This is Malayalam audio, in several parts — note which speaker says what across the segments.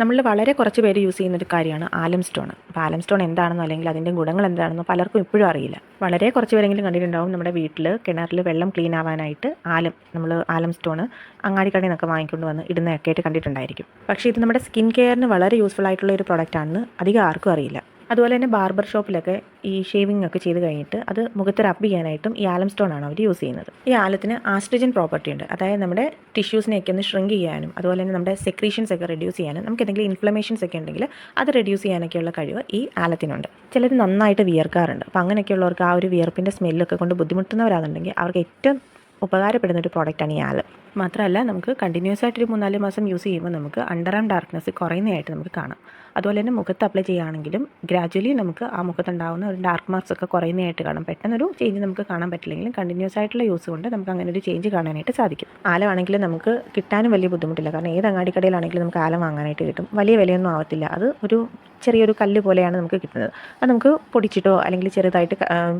Speaker 1: നമ്മളിൽ വളരെ കുറച്ച് പേര് യൂസ് ചെയ്യുന്ന ഒരു കാര്യമാണ് ആലം സ്റ്റോൺ. അപ്പോൾ ആലം സ്റ്റോൺ എന്താണെന്നോ അല്ലെങ്കിൽ അതിന്റെ ഗുണങ്ങൾ എന്താണെന്നോ പലർക്കും ഇപ്പോഴും അറിയില്ല. വളരെ കുറച്ച് പേരെങ്കിലും കണ്ടിട്ടുണ്ടാവും നമ്മുടെ വീട്ടിൽ കിണറിൽ വെള്ളം ക്ലീൻ ആവാനായിട്ട് ആലം നമ്മൾ ആലം സ്റ്റോൺ അങ്ങാടിക്കടയിൽ നിന്നൊക്കെ വാങ്ങിക്കൊണ്ട് വന്ന് ഇടുന്നതൊക്കെ ആയിട്ട് കണ്ടിട്ടുണ്ടായിരിക്കും. പക്ഷേ ഇത് നമ്മുടെ സ്കിൻ കെയറിന് വളരെ യൂസ്ഫുൾ ആയിട്ടുള്ള ഒരു പ്രോഡക്റ്റ് ആണെന്ന് അധികം ആർക്കും അറിയില്ല. അതുപോലെ തന്നെ ബാർബർ ഷോപ്പിലൊക്കെ ഈ ഷേവിംഗ് ഒക്കെ ചെയ്ത് കഴിഞ്ഞിട്ട് അത് മുഖത്ത് റബ്ബ് ചെയ്യാനായിട്ടും ഈ ആലം സ്റ്റോൺ ആണ് അവർ യൂസ് ചെയ്യുന്നത്. ഈ ആലത്തിന് ആസ്ട്രജൻ പ്രോപ്പർട്ടി ഉണ്ട്. അതായത് നമ്മുടെ ടിഷ്യൂസിനെയൊക്കെ ഒന്ന് ഷ്രിങ്ക് ചെയ്യാനും അതുപോലെ തന്നെ നമ്മുടെ സെക്രീഷൻസ് ഒക്കെ റെഡ്യൂസ് ചെയ്യാനും നമുക്ക് എന്തെങ്കിലും ഇൻഫ്ലമേഷൻസ് ഒക്കെ ഉണ്ടെങ്കിൽ അത് റെഡ്യൂസ് ചെയ്യാനൊക്കെയുള്ള കഴിവ് ഈ ആലത്തിനുണ്ട്. ചിലർ നന്നായിട്ട് വിയർക്കാറുണ്ട്. അപ്പോൾ അങ്ങനെയൊക്കെയുള്ളവർക്ക് ആ ഒരു വിയർപ്പിന്റെ സ്മെല്ലൊക്കെ കൊണ്ട് ബുദ്ധിമുട്ടുന്നവരാണെന്നുണ്ടെങ്കിൽ അവർക്ക് ഏറ്റവും ഉപകാരപ്പെടുന്ന ഒരു പ്രോഡക്റ്റാണ് ഈ ആൽ. മാത്രമല്ല നമുക്ക് കണ്ടിന്യൂസ് ആയിട്ട് ഒരു മൂന്നാൽ മാസം യൂസ് ചെയ്യുമ്പോൾ നമുക്ക് അണ്ടർ ആം ഡാർക്ക്നെസ് കുറയുന്നതായിട്ട് നമുക്ക് കാണാം. അതുപോലെ തന്നെ മുഖത്ത് അപ്ലൈ ചെയ്യുകയാണെങ്കിലും ഗ്രാജുവലി നമുക്ക് ആ മുഖത്തുണ്ടാകുന്ന ഒരു ഡാർക്ക് മാർക്സ് ഒക്കെ കുറയുന്നതായിട്ട് കാണാം. പെട്ടെന്നൊരു ചേഞ്ച് നമുക്ക് കാണാൻ പറ്റില്ലെങ്കിലും കണ്ടിന്യൂസ് ആയിട്ടുള്ള യൂസ് കൊണ്ട് നമുക്ക് അങ്ങനെ ഒരു ചേഞ്ച് കാണാനായിട്ട് സാധിക്കും. ആലമാണെങ്കിൽ നമുക്ക് കിട്ടാനും വലിയ ബുദ്ധിമുട്ടില്ല. കാരണം ഏത് അങ്ങാടി കടയിലാണെങ്കിലും നമുക്ക് ആലം വാങ്ങാനായിട്ട് കിട്ടും. വലിയ വിലയൊന്നും ആവത്തില്ല. അത് ഒരു ചെറിയൊരു കല്ല് പോലെയാണ് നമുക്ക് കിട്ടുന്നത്. അത് നമുക്ക് പൊടിച്ചിട്ടോ അല്ലെങ്കിൽ ചെറുതായിട്ട്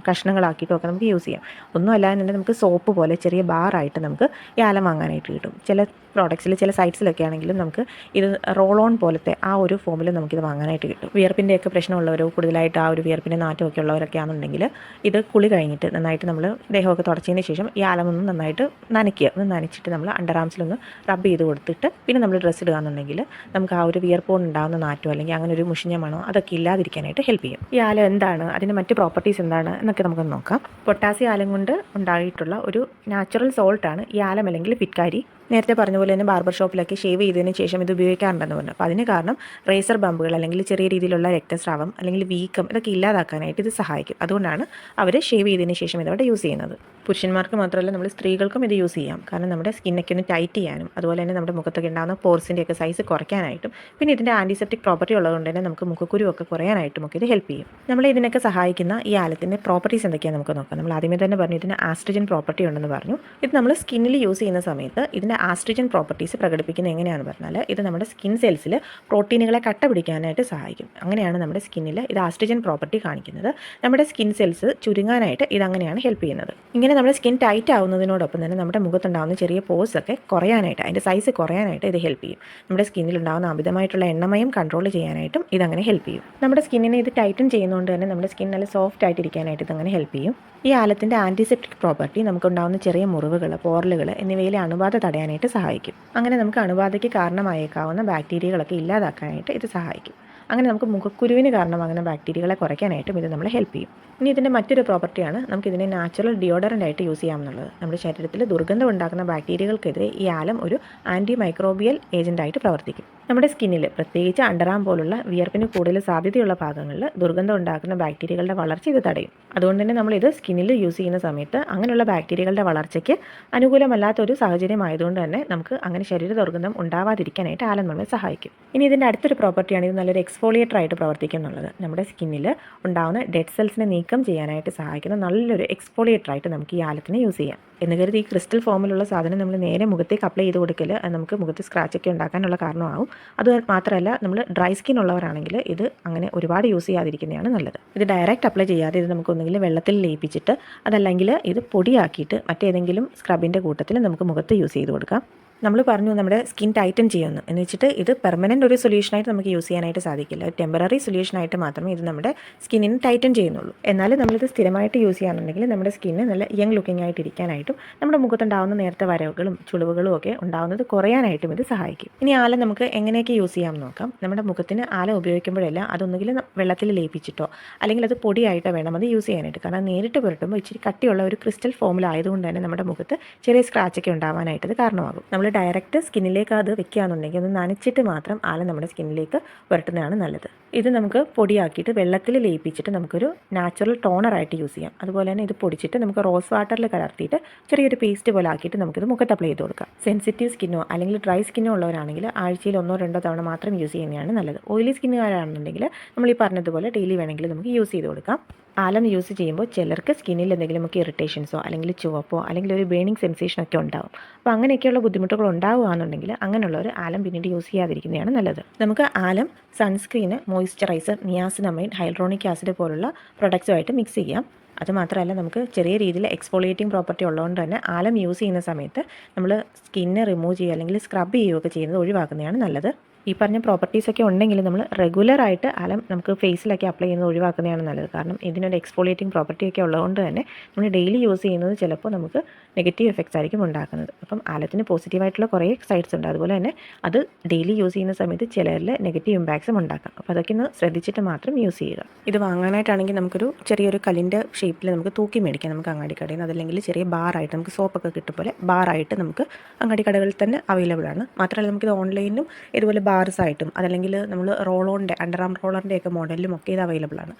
Speaker 1: കഷ്ണങ്ങളാക്കിയിട്ടോ ഒക്കെ നമുക്ക് യൂസ് ചെയ്യാം. ഒന്നും അല്ലാതെ തന്നെ നമുക്ക് സോപ്പ് പോലെ ചെറിയ ബാറായിട്ട് നമുക്ക് ഏലം വാങ്ങാനായിട്ട് കിട്ടും. ചില പ്രോഡക്ട്സിൽ ചില സൈറ്റ്സിലൊക്കെ ആണെങ്കിലും നമുക്ക് ഇത് റോൾ ഓൺ പോലത്തെ ആ ഒരു ഫോമിൽ നമുക്കിത് വാങ്ങാനായിട്ട് കിട്ടും. വിയർപ്പിന്റെയൊക്കെ പ്രശ്നമുള്ളവരോ കൂടുതലായിട്ട് ആ ഒരു വിയർപ്പിന്റെ നാറ്റമൊക്കെ ഉള്ളവരൊക്കെ ആണെന്നുണ്ടെങ്കിൽ ഇത് കുളി കഴിഞ്ഞിട്ട് നന്നായിട്ട് നമ്മൾ ദേഹമൊക്കെ തുടച്ചതിന് ശേഷം ഈ ആലമൊന്ന് നന്നായിട്ട് നനയ്ക്കുക. ഒന്ന് നനച്ചിട്ട് നമ്മൾ അണ്ടർ ആംസിലൊന്ന് റബ്ബ് ചെയ്ത് കൊടുത്തിട്ട് പിന്നെ നമ്മൾ ഡ്രസ്സ് ഇടുകയാണെന്നുണ്ടെങ്കിൽ നമുക്ക് ആ ഒരു വിയർപ്പ് ഉണ്ടാകുന്ന നാറ്റോ അല്ലെങ്കിൽ അങ്ങനെ ഒരു മുഷിഞ്ഞ മണോ അതൊക്കെ ഇല്ലാതിരിക്കാനായിട്ട് ഹെൽപ്പ് ചെയ്യും. ഈ ആലം എന്താണ്? അതിന്റെ മറ്റ് പ്രോപ്പർട്ടീസ് എന്താണ്? എന്നൊക്കെ നമുക്കൊന്ന് നോക്കാം. പൊട്ടാസ്യം ആലം കൊണ്ട് ഉണ്ടായിട്ടുള്ള ഒരു നാച്ചുറൽ സോൾട്ടാണ് ഈ ആലം അല്ലെങ്കിൽ പിറ്റ്കാരി നേരത്തെ പറഞ്ഞ പോലെ തന്നെ ബാർബർ ഷോപ്പിലൊക്കെ ഷേവ് ചെയ്തതിന് ശേഷം ഇത് ഉപയോഗിക്കാറുണ്ടെന്ന് പറഞ്ഞു. അപ്പോൾ അതിന് കാരണം റേസർ ബമ്പുകൾ അല്ലെങ്കിൽ ചെറിയ രീതിയിലുള്ള രക്തസ്രാവം അല്ലെങ്കിൽ വീക്കം ഇതൊക്കെ ഇല്ലാതാക്കാനായിട്ട് ഇത് സഹായിക്കും. അതുകൊണ്ടാണ് അവർ ഷേവ് ചെയ്തതിന് ശേഷം ഇതവിടെ യൂസ് ചെയ്യുന്നത്. പുരുഷന്മാർക്ക് മാത്രമല്ല നമ്മൾ സ്ത്രീകൾക്കും ഇത് യൂസ് ചെയ്യാം. കാരണം നമ്മുടെ സ്കിന്നൊക്കെ ഒന്ന് ടൈറ്റ് ചെയ്യാനും അതുപോലെ തന്നെ നമ്മുടെ മുഖത്തൊക്കെ ഉണ്ടാകുന്ന പോർസിന്റെ ഒക്കെ സൈസ് കുറയ്ക്കാനായിട്ടും പിന്നെ ഇതിന്റെ ആന്റിസെപ്റ്റിക് പ്രോപ്പർട്ടി ഉള്ളതുകൊണ്ട് തന്നെ നമുക്ക് മുഖക്കുരുവൊക്കെ കുറയാനായിട്ടും ഒക്കെ ഇത് ഹെൽപ്പ് ചെയ്യും. നമ്മൾ ഇതിനൊക്കെ സഹായിക്കുന്ന ഈ ആലത്തിന്റെ പ്രോപ്പർട്ടീസ് എന്തൊക്കെയാണെന്ന് നമുക്ക് നോക്കാം. നമ്മൾ ആദ്യമേ തന്നെ പറഞ്ഞു ഇതിന് ആസ്ട്രജൻ പ്രോപ്പർട്ടി ഉണ്ടെന്ന് പറഞ്ഞു. ഇത് നമ്മൾ സ്കിന്നിൽ യൂസ് ചെയ്യുന്ന സമയത്ത് ഇതിന്റെ ആസ്ട്രജൻ പ്രോപ്പർട്ടീസ് പ്രകടിപ്പിക്കുന്നത് എങ്ങനെയാണെന്ന് പറഞ്ഞാൽ ഇത് നമ്മുടെ സ്കിൻ സെൽസിൽ പ്രോട്ടീനുകളെ കട്ട പിടിക്കാനായിട്ട് സഹായിക്കും. അങ്ങനെയാണ് നമ്മുടെ സ്കിന്നിൽ ഇത് ആസ്ട്രിജൻ പ്രോപ്പർട്ടി കാണിക്കുന്നത്. നമ്മുടെ സ്കിൻ സെൽസ് ചുരുങ്ങാനായിട്ട് ഇത് അങ്ങനെയാണ് ഹെൽപ്പ് ചെയ്യുന്നത്. ഇങ്ങനെ നമ്മുടെ സ്കിൻ ടൈറ്റ് ആവുന്നതിനോടൊപ്പം തന്നെ നമ്മുടെ മുഖത്തുണ്ടാകുന്ന ചെറിയ പോസ് ഒക്കെ കുറയാനായിട്ട് അതിന്റെ സൈസ് കുറയാനായിട്ട് ഇത് ഹെൽപ്പ് ചെയ്യും. നമ്മുടെ സ്കിന്നിൽ ഉണ്ടാകുന്ന അമിതമായിട്ടുള്ള എണ്ണമയം കൺട്രോൾ ചെയ്യാനായിട്ടും ഇതങ്ങനെ ഹെൽപ്പ് ചെയ്യും. നമ്മുടെ സ്കിന്നിനെ ഇത് ടൈറ്റൻ ചെയ്യുന്നതുകൊണ്ട് തന്നെ നമ്മുടെ സ്കിൻ നല്ല സോഫ്റ്റ് ആയിട്ടിരിക്കാനായിട്ട് ഇതങ്ങനെ ഹെൽപ്പ് ചെയ്യും. ഈ ആലത്തിന്റെ ആന്റിസെപ്റ്റിക് പ്രോപ്പർട്ടി നമുക്കുണ്ടാകുന്ന ചെറിയ മുറിവുകൾ പോറലുകൾ എന്നിവയിലെ അണുബാധ തടയാനായിട്ട് സഹായിക്കും. അങ്ങനെ നമുക്ക് അണുബാധയ്ക്ക് കാരണമായേക്കാവുന്ന ബാക്ടീരിയകളൊക്കെ ഇല്ലാതാക്കാനായിട്ട് ഇത് സഹായിക്കും. അങ്ങനെ നമുക്ക് മുഖക്കുരുവിന് കാരണമാകുന്ന ബാക്ടീരിയകളെ കുറയ്ക്കാനായിട്ടും ഇത് നമ്മളെ ഹെൽപ്പ് ചെയ്യും. ഇനി ഇതിന്റെ മറ്റൊരു പ്രോപ്പർട്ടിയാണ് നമുക്കിതിനെ നാച്ചുറൽ ഡിയോഡറന്റ് ആയിട്ട് യൂസ് ചെയ്യാമെന്നുള്ളത്. നമ്മുടെ ശരീരത്തിൽ ദുർഗന്ധം ഉണ്ടാക്കുന്ന ബാക്ടീരിയകൾക്കെതിരെ ഈ ആലം ഒരു ആന്റി മൈക്രോബിയൽ ഏജന്റായിട്ട് പ്രവർത്തിക്കും. നമ്മുടെ സ്കിന്നിൽ പ്രത്യേകിച്ച് അണ്ടറാം പോലുള്ള വിയർപ്പിന് കൂടുതൽ സാധ്യതയുള്ള ഭാഗങ്ങളിൽ ദുർഗന്ധം ഉണ്ടാക്കുന്ന ബാക്ടീരിയകളുടെ വളർച്ച ഇത് തടയും. അതുകൊണ്ട് തന്നെ നമ്മളിത് സ്കിന്നിൽ യൂസ് ചെയ്യുന്ന സമയത്ത് അങ്ങനെയുള്ള ബാക്ടീരിയകളുടെ വളർച്ചയ്ക്ക് അനുകൂലമല്ലാത്ത ഒരു സാഹചര്യം ആയതുകൊണ്ട് തന്നെ നമുക്ക് അങ്ങനെ ശരീര ദുർഗന്ധം ഉണ്ടാവാതിരിക്കാനായിട്ട് ആലം നമ്മളെ സഹായിക്കും. ഇനി ഇതിന്റെ അടുത്തൊരു പ്രോപ്പർട്ടിയാണ് ഇത് നല്ലൊരു എക്സ്ഫോളിയേറ്റർ ആയിട്ട് പ്രവർത്തിക്കും എന്നുള്ളത് നമ്മുടെ സ്കിന്നിൽ ഉണ്ടാകുന്ന ഡെഡ് സെൽസിനെ നീക്കം ചെയ്യാനായിട്ട് സഹായിക്കുന്ന നല്ലൊരു എക്സ്ഫോളിയേറ്റർ ആയിട്ട് നമുക്ക് ഈ ആലത്തിനെ യൂസ് ചെയ്യാം. എന്ന് കരുതി ഈ ക്രിസ്റ്റൽ ഫോമിലുള്ള സാധനം നമ്മൾ നേരെ മുഖത്തേക്ക് അപ്ലൈ ചെയ്ത് കൊടുക്കൽ നമുക്ക് മുഖത്ത് സ്ക്രാച്ചൊക്കെ ഉണ്ടാക്കാനുള്ള കാരണമാവും. അത് മാത്രമല്ല നമ്മൾ ഡ്രൈ സ്കിൻ ഉള്ളവരാണെങ്കിൽ ഇത് അങ്ങനെ ഒരുപാട് യൂസ് ചെയ്യാതിരിക്കുന്നതാണ് നല്ലത്. ഇത് ഡയറക്റ്റ് അപ്ലൈ ചെയ്യാതെ ഇത് നമുക്ക് ഒന്നുകിൽ വെള്ളത്തിൽ ലയിപ്പിച്ചിട്ട് അതല്ലെങ്കിൽ ഇത് പൊടിയാക്കിയിട്ട് മറ്റേതെങ്കിലും സ്ക്രബിന്റെ കൂട്ടത്തിൽ നമുക്ക് മുഖത്ത് യൂസ് ചെയ്ത് കൊടുക്കാം. നമ്മൾ പറഞ്ഞു നമ്മുടെ സ്കിൻ ടൈറ്റൻ ചെയ്യുന്നു. എന്ന് വെച്ചിട്ട് ഇത് പെർമനന്റ് ഒരു സൊല്യൂഷനായിട്ട് നമുക്ക് യൂസ് ചെയ്യാനായിട്ട് സാധിക്കില്ല. ടെമ്പററി സൊല്യൂഷനായിട്ട് മാത്രമേ ഇത് നമ്മുടെ സ്കിന്നിന് ടൈറ്റൻ ചെയ്യുന്നുള്ളൂ. എന്നാൽ നമ്മളിത് സ്ഥിരമായിട്ട് യൂസ് ചെയ്യുകയാണെന്നുണ്ടെങ്കിൽ നമ്മുടെ സ്കിന്ന് നല്ല യങ് ലുക്കിംഗ് ആയിട്ട് ഇരിക്കാനായിട്ടും നമ്മുടെ മുഖത്തുണ്ടാവുന്ന നേരത്തെ വരവുകളും ചുളിവുകളും ഒക്കെ ഉണ്ടാകുന്നത് കുറയാനായിട്ടും ഇത് സഹായിക്കും. ഇനി ആല നമുക്ക് എങ്ങനെയൊക്കെ യൂസ് ചെയ്യാം നോക്കാം. നമ്മുടെ മുഖത്തിന് ആല ഉപയോഗിക്കുമ്പോഴെല്ലാം അതൊന്നുകിൽ വെള്ളത്തിൽ ലയിപ്പിച്ചിട്ടോ അല്ലെങ്കിൽ അത് പൊടിയായിട്ടോ വേണം അത് യൂസ് ചെയ്യാനായിട്ട്. കാരണം നേരിട്ട് പുരട്ടുമ്പോൾ ഇച്ചിരി കട്ടിയുള്ള ഒരു ക്രിസ്റ്റൽ ഫോമിലായതുകൊണ്ട് തന്നെ നമ്മുടെ മുഖത്ത് ചെറിയ സ്ക്രാച്ചൊക്കെ ഉണ്ടാവാനായിട്ട് ഇത് കാരണമാകും. നമ്മൾ ഡയറക്റ്റ് സ്കിന്നിലേക്ക് അത് വെക്കുകയാണെന്നുണ്ടെങ്കിൽ ഒന്ന് നനച്ചിട്ട് മാത്രം ആല നമ്മുടെ സ്കിന്നിലേക്ക് പുരട്ടുന്നതാണ് നല്ലത്. ഇത് നമുക്ക് പൊടിയാക്കിയിട്ട് വെള്ളത്തിൽ ലയിപ്പിച്ചിട്ട് നമുക്കൊരു നാച്ചുറൽ ടോണറായിട്ട് യൂസ് ചെയ്യാം. അതുപോലെ തന്നെ ഇത് പൊടിച്ചിട്ട് നമുക്ക് റോസ് വാട്ടറിൽ കലർത്തിയിട്ട് ചെറിയൊരു പേസ്റ്റ് പോലെ ആക്കിയിട്ട് നമുക്കിത് മുഖത്ത് അപ്ലൈ ചെയ്ത് കൊടുക്കാം. സെൻസിറ്റീവ് സ്കിന്നോ അല്ലെങ്കിൽ ഡ്രൈ സ്കിന്നോ ഉള്ളവരാണെങ്കിൽ ആഴ്ചയിൽ ഒന്നോ രണ്ടോ തവണ മാത്രം യൂസ് ചെയ്യുന്നതാണ് നല്ലത്. ഓയിലി സ്കിന്നുകാരാണെന്നുണ്ടെങ്കിൽ നമ്മൾ ഈ പറഞ്ഞതുപോലെ ഡെയിലി വേണമെങ്കിൽ നമുക്ക് യൂസ് ചെയ്ത് കൊടുക്കാം. ആലം യൂസ് ചെയ്യുമ്പോൾ ചിലർക്ക് സ്കിന്നിൽ എന്തെങ്കിലുമൊക്കെ ഇറിറ്റേഷൻസോ അല്ലെങ്കിൽ ചുവപ്പോ അല്ലെങ്കിൽ ഒരു ബേണിംഗ് സെൻസേഷനൊക്കെ ഉണ്ടാവും. അപ്പോൾ അങ്ങനെയൊക്കെയുള്ള ബുദ്ധിമുട്ടുകൾ ഉണ്ടാവുകയാണെന്നുണ്ടെങ്കിൽ അങ്ങനെയുള്ളവർ ആലം പിന്നീട് യൂസ് ചെയ്യാതിരിക്കുന്നതാണ് നല്ലത്. നമുക്ക് alum sunscreen moisturiser niacinamide hyaluronic acid പോലുള്ള പ്രൊഡക്ട്സുമായിട്ട് മിക്സ് ചെയ്യാം. അതുമാത്രമല്ല നമുക്ക് ചെറിയ രീതിയിൽ എക്സ്ഫോളിയേറ്റിംഗ് പ്രോപ്പർട്ടി ഉള്ളതുകൊണ്ട് തന്നെ ആലം യൂസ് ചെയ്യുന്ന സമയത്ത് നമ്മൾ സ്കിന്നെ റിമൂവ് ചെയ്യുക അല്ലെങ്കിൽ സ്ക്രബ് ചെയ്യുകയൊക്കെ ചെയ്യുന്നത് ഒഴിവാക്കുന്നതാണ് നല്ലത്. ഈ പറഞ്ഞ പ്രോപ്പർട്ടീസൊക്കെ ഉണ്ടെങ്കിൽ നമ്മൾ റെഗുലറായിട്ട് അലം നമുക്ക് ഫേസിലൊക്കെ അപ്ലൈ ചെയ്യുന്നത് ഒഴിവാക്കുന്നതാണ് നല്ലത്. കാരണം ഇതിനൊരു എക്സ്ഫോളിയേറ്റിംഗ് പ്രോപ്പർട്ടിയൊക്കെ ഉള്ളതുകൊണ്ട് തന്നെ നമ്മൾ ഡെയിലി യൂസ് ചെയ്യുന്നത് ചിലപ്പോൾ നമുക്ക് നെഗറ്റീവ് എഫക്ട്സ് ആയിരിക്കും ഉണ്ടാക്കുന്നത്. അപ്പം അലത്തിന് പോസിറ്റീവായിട്ടുള്ള കുറേ സൈഡ്സ് ഉണ്ട്. അതുപോലെ തന്നെ അത് ഡെയിലി യൂസ് ചെയ്യുന്ന സമയത്ത് ചിലരിൽ നെഗറ്റീവ് ഇമ്പാക്ട്സും ഉണ്ടാക്കാം. അപ്പോൾ അതൊക്കെ ഒന്ന് ശ്രദ്ധിച്ചിട്ട് മാത്രം യൂസ് ചെയ്യുക. ഇത് വാങ്ങാനായിട്ടാണെങ്കിൽ നമുക്കൊരു ചെറിയൊരു കല്ലിന്റെ ഷേപ്പിൽ നമുക്ക് തൂക്കി മേടിക്കാം. നമുക്ക് അങ്ങാടിക്കടയിൽ നിന്ന് അതല്ലെങ്കിൽ ചെറിയ ബാറായിട്ട് നമുക്ക് സോപ്പൊക്കെ കിട്ടും പോലെ ബാറായിട്ട് നമുക്ക് അങ്ങാടിക്കടകളിൽ തന്നെ അവൈലബിൾ ആണ്. മാത്രമല്ല നമുക്കിത് ഓൺലൈനിലും ഇതുപോലെ ബാർസ് ആയിട്ടും അതല്ലെങ്കിൽ നമ്മൾ റോളോണിന്റെ അണ്ടർ ആം റോളറിന്റെയൊക്കെ മോഡലിലും ഒക്കെ ഇത് അവൈലബിൾ ആണ്.